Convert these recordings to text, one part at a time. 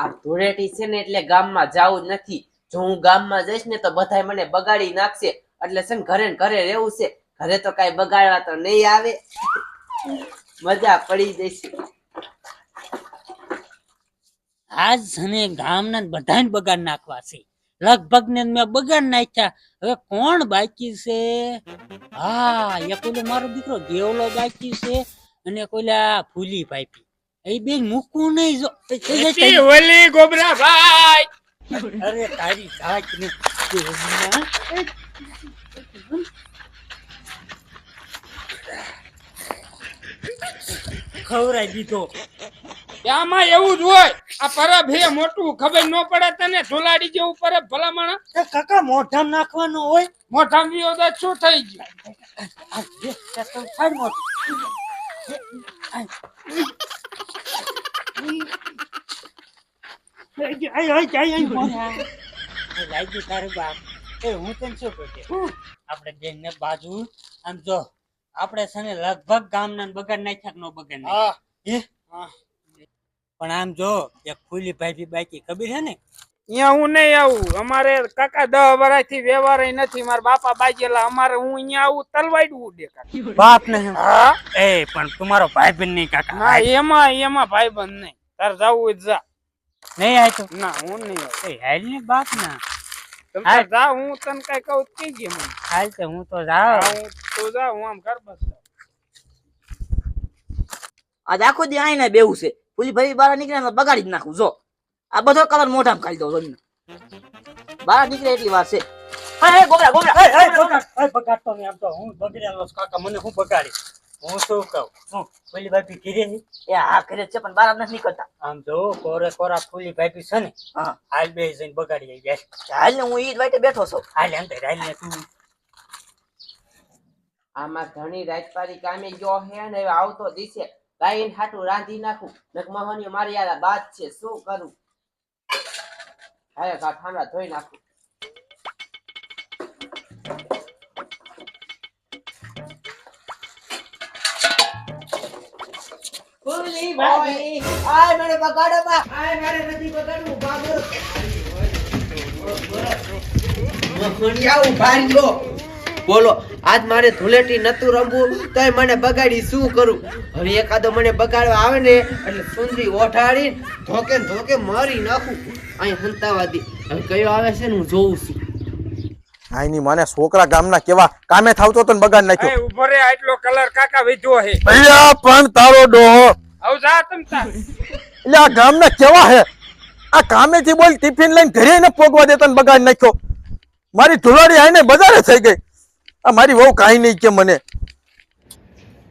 આ ધૂળેટી છે ને એટલે ગામમાં જવું નથી. જો હું ગામમાં જઈશ ને તો બધાય મને બગાડી નાખશે. એટલે છે ને ઘરે ઘરે રહેવું છે. ઘરે તો કાંઈ બગાડવા તો નહીં આવે. મજા પડી જશે. આજ સને ગામના બધાને બગાડ નાખવા છે. લગભગ ને મેં બગાડ નાખ્યા. હવે કોણ બાકી છે? હા, એક મારો દીકરો, દેવલો બાકી છે. અને કોઈલા ફૂલી પાઈપી એ બેન મૂકવું નહીં જો ઓલી ગોબરા ભાઈ અરે તારી જાત ને ખવરાઈ દીધો આમાં એવું જ હોય આ પરબ હે મોટું ખબર ન પડે તને ઢોલાડી જેવું પરબ ભલામણ એ કાકા મોઢામાં નાખવાનું હોય મોઢામ વિયો શું થઈ ગયું લાગ્યું તારું બાજુ આમ જો આપણે છે ને લગભગ ગામના બગાડ નાખ્યા નો બગાડ? પણ આમ જો, એક ફૂલી ભાઈ બાકી ખબર છે ને અહીંયા હું નહીં આવું. અમારે કાકા દહ વર્ષથી વ્યવહાર નથી. મારા બાપા બાજેલા. અમારે હું અહીંયા આવું તલવાડવું કાકા. બાપ ને હા? એ પણ તમારો ભાઈ બંધ નહીં કાકા. ના એમાં એમાં ભાઈ બંધ નહીં. તાર જવું હોય જા. નહીં આય તો? ના હું નહીં આવું. એ હાલ ને બાપ ના. તમ જા હું તને કઈ કહું કે કહેજે મને. હાલ તો હું તો હા, હું તું જા હું આમ ઘર બસ આજ આખો દી આઈને બેવું છે. પુલી ભાઈ બહાર નીકળે ને બગાડી જ નાખું જો. આ બધો કલર મોઢામાં ખાલી દઉં તમને બહાર નીકળે એટલી વાર છે. હે હે ગોબરા ગોબરા એ, એ, બગાડ, બગાડતો નહીં આમ તો. હું બગડેલો કાકા મને હું બગાડી? હું શું કહું? હું પેલી ભાઈ ઘીરે એ હા કરે છે પણ બહાર નથી નીકળતા. આમ જો કોરે કોરા ફૂલી ભાઈ છે ને હાલ બે જઈને બગાડી આવી જાય હાલ ને હું ઈ વાટે બેઠો છું. હાલ અંદર હાલ ને તું. આમાં ઘણી રાજપારી કામે ગયો હે ને હવે આવતો દિશે ગાયન હાટું રાંધી નાખું. નક મહોની મારી આ બાદ છે શું કરું? હાલે કા ધોઈ નાખું. ફૂલી ભાભી આય મને બગાડો બા આય મારે નથી બગાડવું બાબુ બોલો. આજ મારે ધૂળેટી નતું રમવું તોય મને બગાડી શું કરું? હવે એકાદો મને બગાડવા આવે ને એટલે સુંદરી ઓઠાડી ધોકે ધોકે મારી નાખું. અહીં હંતાવાદી હવે કયો આવે છે ને હું જોઉં છું. આઈની મને છોકરા ગામના કેવા કામે થાવતો તો બગાડ નાખ્યો. ઊભો રે આટલો કલર કાકા વેચ્યો હે અલ્યા પણ તારો ડોહો. આવ જા તમ તાર એટલે આ ગામના કેવા હે આ કામેથી બોલ ટિફિન લઈને ઘરે ને પોગવા દેતા ને બગાડ નાખ્યો. મારી ધુલાડી આઈને બજારે થઈ ગઈ. આ મારી વહુ કાંઈ નહીં કે મને.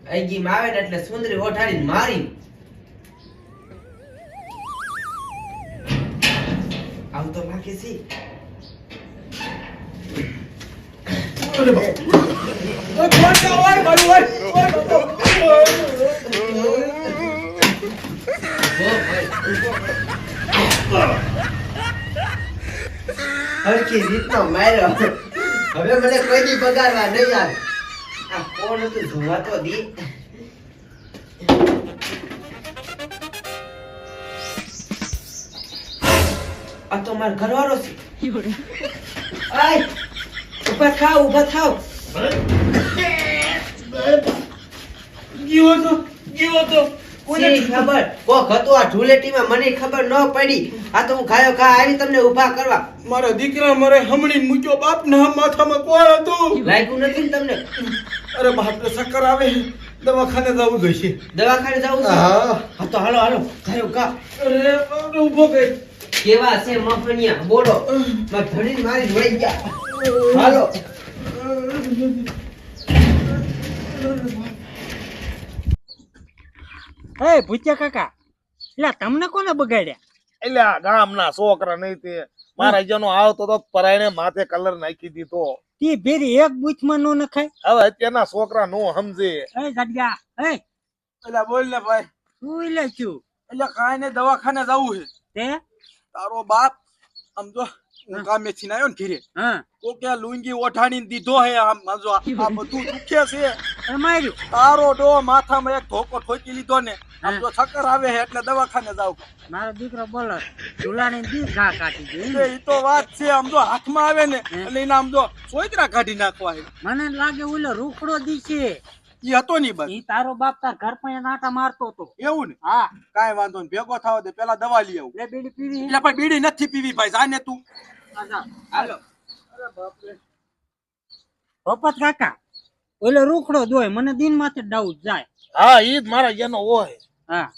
અહીંજી માં ને એટલે સુંદરી ઓઠાડીને મારી. આમ તો બાકી છે. હરખી રીતનો હવે મને કોઈ દી બગાડવા નહીં આવે. આ કોણ હતું જોવા તો દી. આ તો માર ઘરવાળો છે. આય ઊભા થાવ ઊભા થાવ. ગયો તો ગયો તો. શી ખબર કોક હતું આ ઢુલેટીમાં મને ખબર ન પડી આ તો હું ખાયો ખા આવી તમને ઊભા કરવા મારા દીકરા મારે હમણી મૂક્યો બાપ ના માથામાં કોણ હતું લાગ્યું નથી ને તમને અરે બાપ ચક્કર આવે દવાખાને જવું જોઈશે દવાખાને જવું હા હા તો હાલો હાલો ખાયો ખા અરે ઊભો ગઈ કેવા છે મફનિયા બોલો માર ધણી મારી જોઈ ગયા હાલો એ ભૂચ્યા કાકા એટલે તમને કોને બગાડ્યા? એટલે આ ગામના છોકરા નહીં તે. મારા જેનો આવતો તો પરાયણે માથે કલર નાખી દીધો. તે ભેરી એક બૂથમાં નો નખાય? હવે અત્યારના છોકરા નો સમજે. એ ગડિયા એ. એટલે બોલ ને ભાઈ. તું લે છું. એટલે કાંઈ ને દવાખાને જવું છે. તે? તારો બાપ આમ જો હું કામેથી આવ્યો ને ઘીરે. હા. તો કે લુંગી ઓઠાણી દીધો હે આમ જો આ આ બધું દુખે છે. એ માર્યું. તારો ડો માથામાં એક ધોકો ઠોકી લીધો ને આમ ચક્કર આવે છે એટલે દવાખાને જાવ મારો દીકરો બોલો ચૂલાની દી ઘા કાઢી ગઈ એ તો વાત છે આમ જો હાથમાં આવે ને એટલે એને આમ જો સોયત્રા કાઢી નાખવા મને લાગે ઓલો રૂખડો દી છે. ઈ હતો ની બસ. ઈ તારો બાપ તાર ઘર પણ નાટા મારતો હતો. એવું ને? હા. કાંઈ વાંધો નહીં ભેગો થાવ દે પેલા દવા લઈ આવું. લે બીડી પીવી એટલે પણ બીડી નથી પીવી ભાઈ જાને તું. હાલો. ભપત કાકા ઓલો રૂખડો દોય મને દિન માથે ડાઉટ જાય. હા ઈ જ મારા એનો હોય. હા